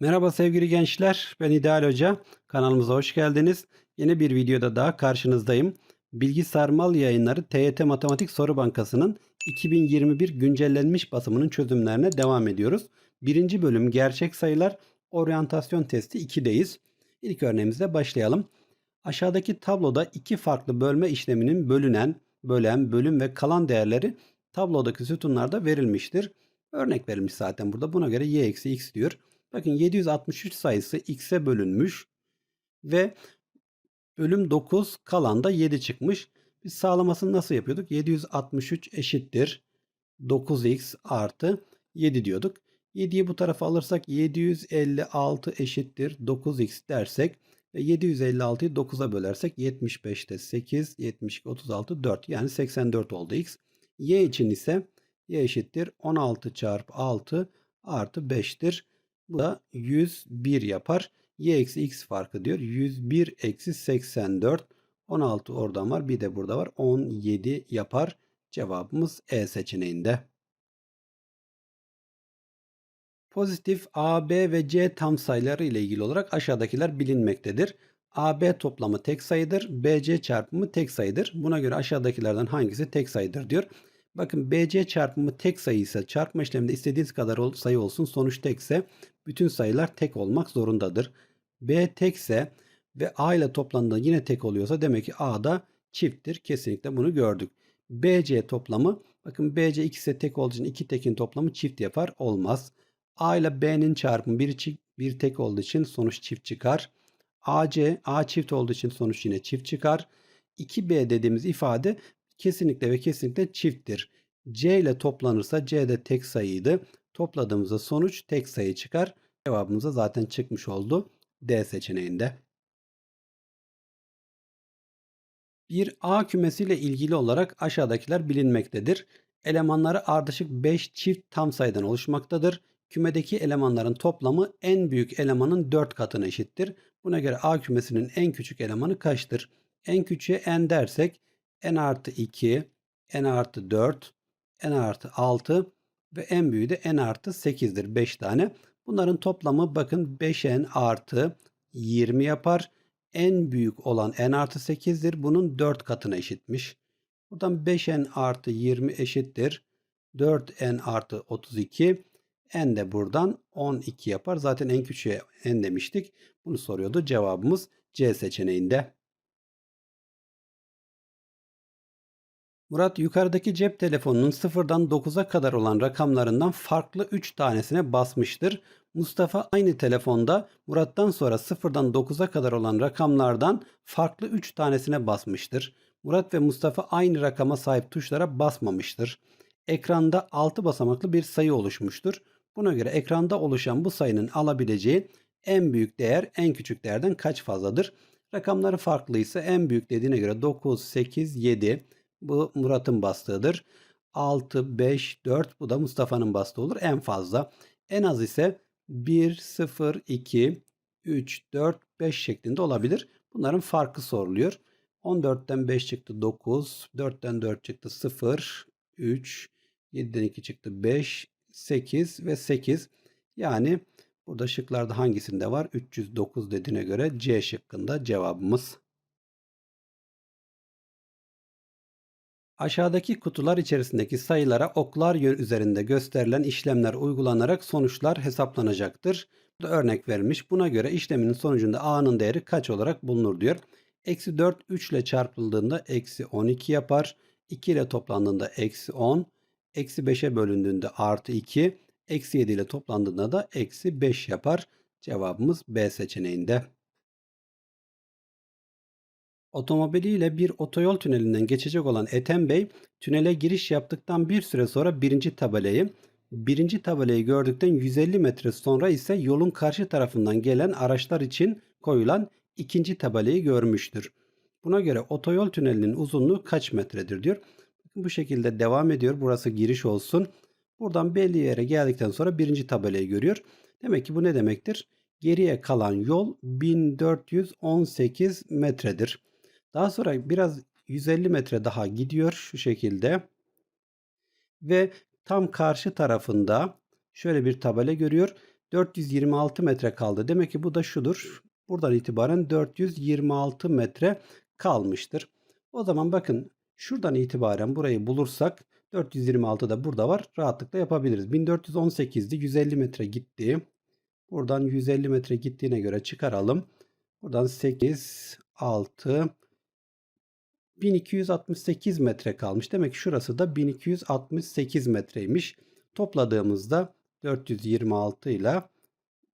Merhaba sevgili gençler, ben İdeal Hoca. Kanalımıza hoş geldiniz. Yeni bir videoda daha karşınızdayım. Bilgi Sarmal Yayınları TYT Matematik Soru Bankası'nın 2021 güncellenmiş basımının çözümlerine devam ediyoruz. Birinci bölüm gerçek sayılar oryantasyon testi 2'deyiz. İlk örneğimizle başlayalım. Aşağıdaki tabloda iki farklı bölme işleminin bölünen, bölen, bölüm ve kalan değerleri tablodaki sütunlarda verilmiştir. Örnek verilmiş zaten burada. Buna göre y eksi x diyor. Bakın 763 sayısı x'e bölünmüş ve bölüm 9 kalan da 7 çıkmış. Biz sağlamasını nasıl yapıyorduk? 763 eşittir 9x artı 7 diyorduk. 7'yi bu tarafa alırsak 756 eşittir 9x dersek ve 756'yı 9'a bölersek 75'te 8, 72, 36, 4 yani 84 oldu x. Y için ise y eşittir 16 çarpı 6 artı 5'tir. Bu da 101 yapar. Y eksi x farkı diyor. 101 eksi 84. 16 oradan var. Bir de burada var. 17 yapar. Cevabımız E seçeneğinde. Pozitif A, B ve C tam sayıları ile ilgili olarak aşağıdakiler bilinmektedir. AB toplamı tek sayıdır. BC çarpımı tek sayıdır. Buna göre aşağıdakilerden hangisi tek sayıdır diyor. Bakın BC çarpımı tek sayı ise çarpma işleminde istediğiniz kadar sayı olsun sonuç tekse bütün sayılar tek olmak zorundadır. B tekse ve A ile toplandığında yine tek oluyorsa demek ki A da çifttir. Kesinlikle bunu gördük. BC toplamı bakın BC ikisi tek olduğu için iki tekin toplamı çift yapar. Olmaz. A ile B'nin çarpımı bir, çift, bir tek olduğu için sonuç çift çıkar. AC, A çift olduğu için sonuç yine çift çıkar. 2B dediğimiz ifade kesinlikle ve kesinlikle çifttir. C ile toplanırsa C de tek sayıydı. Topladığımızda sonuç tek sayı çıkar. Cevabımız da zaten çıkmış oldu. D seçeneğinde. Bir A kümesiyle ilgili olarak aşağıdakiler bilinmektedir. Elemanları ardışık 5 çift tam sayıdan oluşmaktadır. Kümedeki elemanların toplamı en büyük elemanın 4 katına eşittir. Buna göre A kümesinin en küçük elemanı kaçtır? En küçüğe n dersek n artı 2, n artı 4, n artı 6 ve en büyüğü de n artı 8'dir 5 tane. Bunların toplamı bakın 5n artı 20 yapar. En büyük olan n artı 8'dir. Bunun 4 katına eşitmiş. Buradan 5n artı 20 eşittir. 4n artı 32. n de buradan 12 yapar. Zaten en küçüğe n demiştik. Bunu soruyordu. Cevabımız C seçeneğinde. Murat yukarıdaki cep telefonunun sıfırdan 9'a kadar olan rakamlarından farklı 3 tanesine basmıştır. Mustafa aynı telefonda Murat'tan sonra sıfırdan 9'a kadar olan rakamlardan farklı 3 tanesine basmıştır. Murat ve Mustafa aynı rakama sahip tuşlara basmamıştır. Ekranda 6 basamaklı bir sayı oluşmuştur. Buna göre ekranda oluşan bu sayının alabileceği en büyük değer en küçük değerden kaç fazladır? Rakamları farklıysa en büyük dediğine göre 9, 8, 7, bu Murat'ın bastığıdır. 6, 5, 4 bu da Mustafa'nın bastığı olur en fazla. En az ise 1, 0, 2, 3, 4, 5 şeklinde olabilir. Bunların farkı soruluyor. 14'ten 5 çıktı 9, 4'ten 4 çıktı 0, 3, 7'den 2 çıktı 5, 8 ve 8. Yani burada şıklarda hangisinde var? 309 dediğine göre C şıkkında cevabımız. Aşağıdaki kutular içerisindeki sayılara oklar yön üzerinde gösterilen işlemler uygulanarak sonuçlar hesaplanacaktır. Burada örnek vermiş. Buna göre işleminin sonucunda A'nın değeri kaç olarak bulunur diyor. Eksi 4 3 ile çarpıldığında eksi 12 yapar. 2 ile toplandığında eksi 10. Eksi 5'e bölündüğünde artı 2. Eksi 7 ile toplandığında da eksi 5 yapar. Cevabımız B seçeneğinde. Otomobiliyle bir otoyol tünelinden geçecek olan Ethem Bey tünele giriş yaptıktan bir süre sonra birinci tabelayı, birinci tabelayı gördükten 150 metre sonra ise yolun karşı tarafından gelen araçlar için koyulan ikinci tabelayı görmüştür. Buna göre otoyol tünelinin uzunluğu kaç metredir diyor. Bu şekilde devam ediyor. Burası giriş olsun. Buradan belli yere geldikten sonra birinci tabelayı görüyor. Demek ki bu ne demektir? Geriye kalan yol 1418 metredir. Daha sonra biraz 150 metre daha gidiyor şu şekilde. Ve tam karşı tarafında şöyle bir tabela görüyor. 426 metre kaldı. Demek ki bu da şudur. Buradan itibaren 426 metre kalmıştır. O zaman bakın şuradan itibaren burayı bulursak 426 da burada var. Rahatlıkla yapabiliriz. 1418'di 150 metre gitti. Buradan 150 metre gittiğine göre çıkaralım. Buradan 8, 6, 1268 metre kalmış. Demek ki şurası da 1268 metreymiş. Topladığımızda 426 ile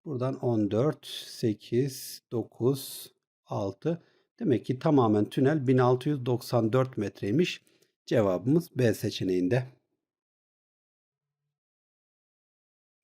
buradan 14, 8, 9, 6. Demek ki tamamen tünel 1694 metreymiş. Cevabımız B seçeneğinde.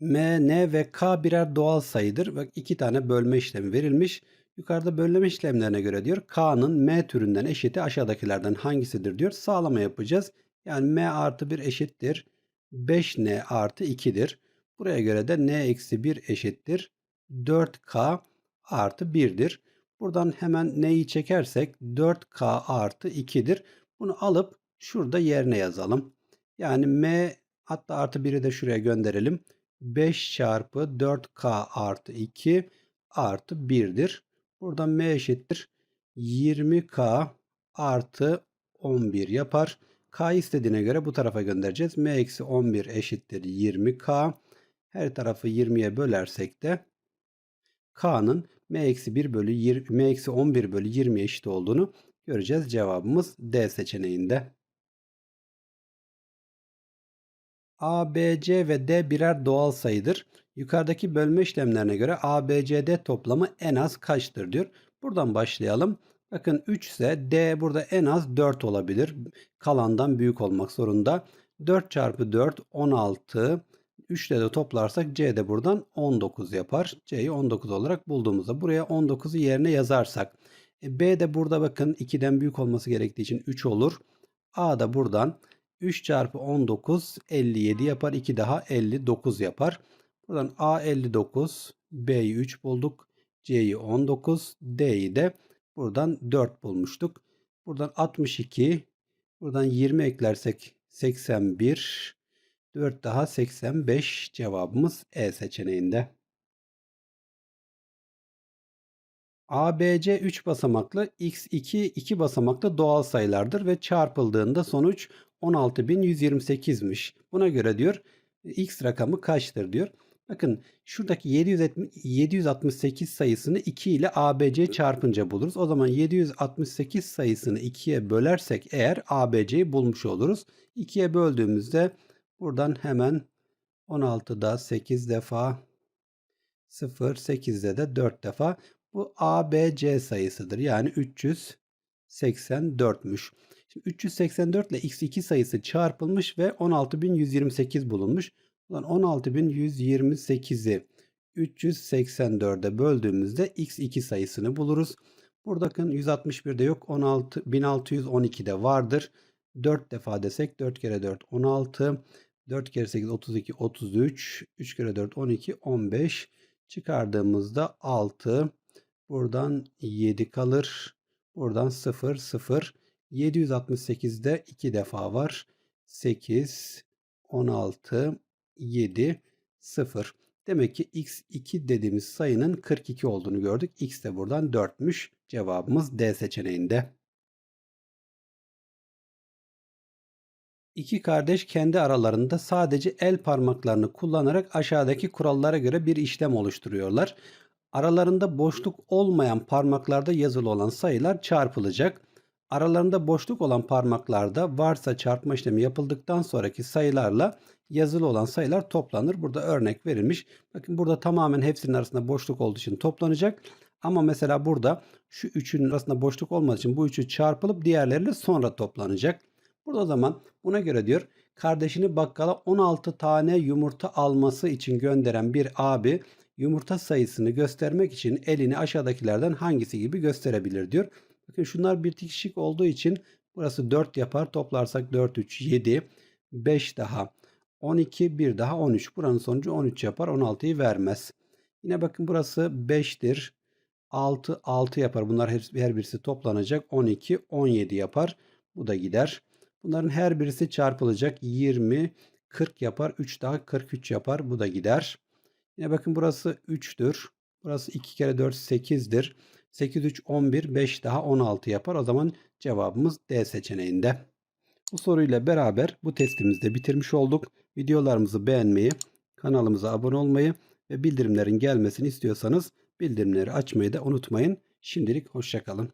M, N ve K birer doğal sayıdır ve iki tane bölme işlemi verilmiş. Yukarıda bölme işlemlerine göre diyor K'nın M türünden eşiti aşağıdakilerden hangisidir diyor. Sağlama yapacağız. Yani M artı 1 eşittir. 5N artı 2'dir. Buraya göre de N eksi 1 eşittir. 4K artı 1'dir. Buradan hemen N'yi çekersek 4K artı 2'dir. Bunu alıp şurada yerine yazalım. Yani M hatta artı 1'i de şuraya gönderelim. 5 çarpı 4K artı 2 artı 1'dir. Buradan M eşittir. 20K artı 11 yapar. K istediğine göre bu tarafa göndereceğiz. M eksi 11 eşittir 20K. Her tarafı 20'ye bölersek de K'nın M eksi 1 bölü 20, M eksi 11 bölü 20 eşit olduğunu göreceğiz. Cevabımız D seçeneğinde. A, B, C ve D birer doğal sayıdır. Yukarıdaki bölme işlemlerine göre A, B, C, D toplamı en az kaçtır diyor. Buradan başlayalım. Bakın 3 ise D burada en az 4 olabilir. Kalandan büyük olmak zorunda. 4 çarpı 4 16. 3 ile de toplarsak C de buradan 19 yapar. C'yi 19 olarak bulduğumuzda buraya 19'u yerine yazarsak. E, B de burada bakın 2'den büyük olması gerektiği için 3 olur. A da buradan 3 çarpı 19 57 yapar. 2 daha 59 yapar. Buradan A 59, B'yi 3 bulduk. C'yi 19, D'yi de buradan 4 bulmuştuk. Buradan 62, buradan 20 eklersek 81, 4 daha 85 cevabımız E seçeneğinde. ABC 3 basamaklı, X2 2 basamaklı doğal sayılardır ve çarpıldığında sonuç 16128'miş. Buna göre diyor X rakamı kaçtır diyor. Bakın şuradaki 768 sayısını 2 ile ABC çarpınca buluruz. O zaman 768 sayısını 2'ye bölersek eğer ABC'yi bulmuş oluruz. 2'ye böldüğümüzde buradan hemen 16'da 8 defa 0 8'de de 4 defa bu ABC sayısıdır. Yani 384'müş. Şimdi 384 ile x2 sayısı çarpılmış ve 16128 bulunmuş. Ulan 16128'i 384'e böldüğümüzde x2 sayısını buluruz. Burada bakın 161'de yok. 16 1612'de vardır. 4 defa desek 4 kere 4 16. 4 kere 8 32 33. 3 kere 4 12 15. Çıkardığımızda 6. Buradan 7 kalır. Buradan 0 0. 768'de 2 defa var. 8 16 7, 0. Demek ki x2 dediğimiz sayının 42 olduğunu gördük. x de buradan 4'müş. Cevabımız D seçeneğinde. İki kardeş kendi aralarında sadece el parmaklarını kullanarak aşağıdaki kurallara göre bir işlem oluşturuyorlar. Aralarında boşluk olmayan parmaklarda yazılı olan sayılar çarpılacak. Aralarında boşluk olan parmaklarda varsa çarpma işlemi yapıldıktan sonraki sayılarla yazılı olan sayılar toplanır. Burada örnek verilmiş. Bakın burada tamamen hepsinin arasında boşluk olduğu için toplanacak. Ama mesela burada şu üçünün arasında boşluk olmadığı için bu üçü çarpılıp diğerleriyle sonra toplanacak. Burada o zaman buna göre diyor kardeşini bakkala 16 tane yumurta alması için gönderen bir abi yumurta sayısını göstermek için elini aşağıdakilerden hangisi gibi gösterebilir diyor. Bakın şunlar bitişik olduğu için burası 4 yapar. Toplarsak 4, 3, 7, 5 daha 12, 1 daha 13. Buranın sonucu 13 yapar. 16'yı vermez. Yine bakın burası 5'tir. 6, 6 yapar. Bunlar her, her birisi toplanacak. 12, 17 yapar. Bu da gider. Bunların her birisi çarpılacak. 20, 40 yapar. 3 daha 43 yapar. Bu da gider. Yine bakın burası 3'tür. Burası 2 kere 4 8'dir. 8 3 11 5 daha 16 yapar. O zaman cevabımız D seçeneğinde. Bu soruyla beraber bu testimizi de bitirmiş olduk. Videolarımızı beğenmeyi, kanalımıza abone olmayı ve bildirimlerin gelmesini istiyorsanız bildirimleri açmayı da unutmayın. Şimdilik hoşçakalın.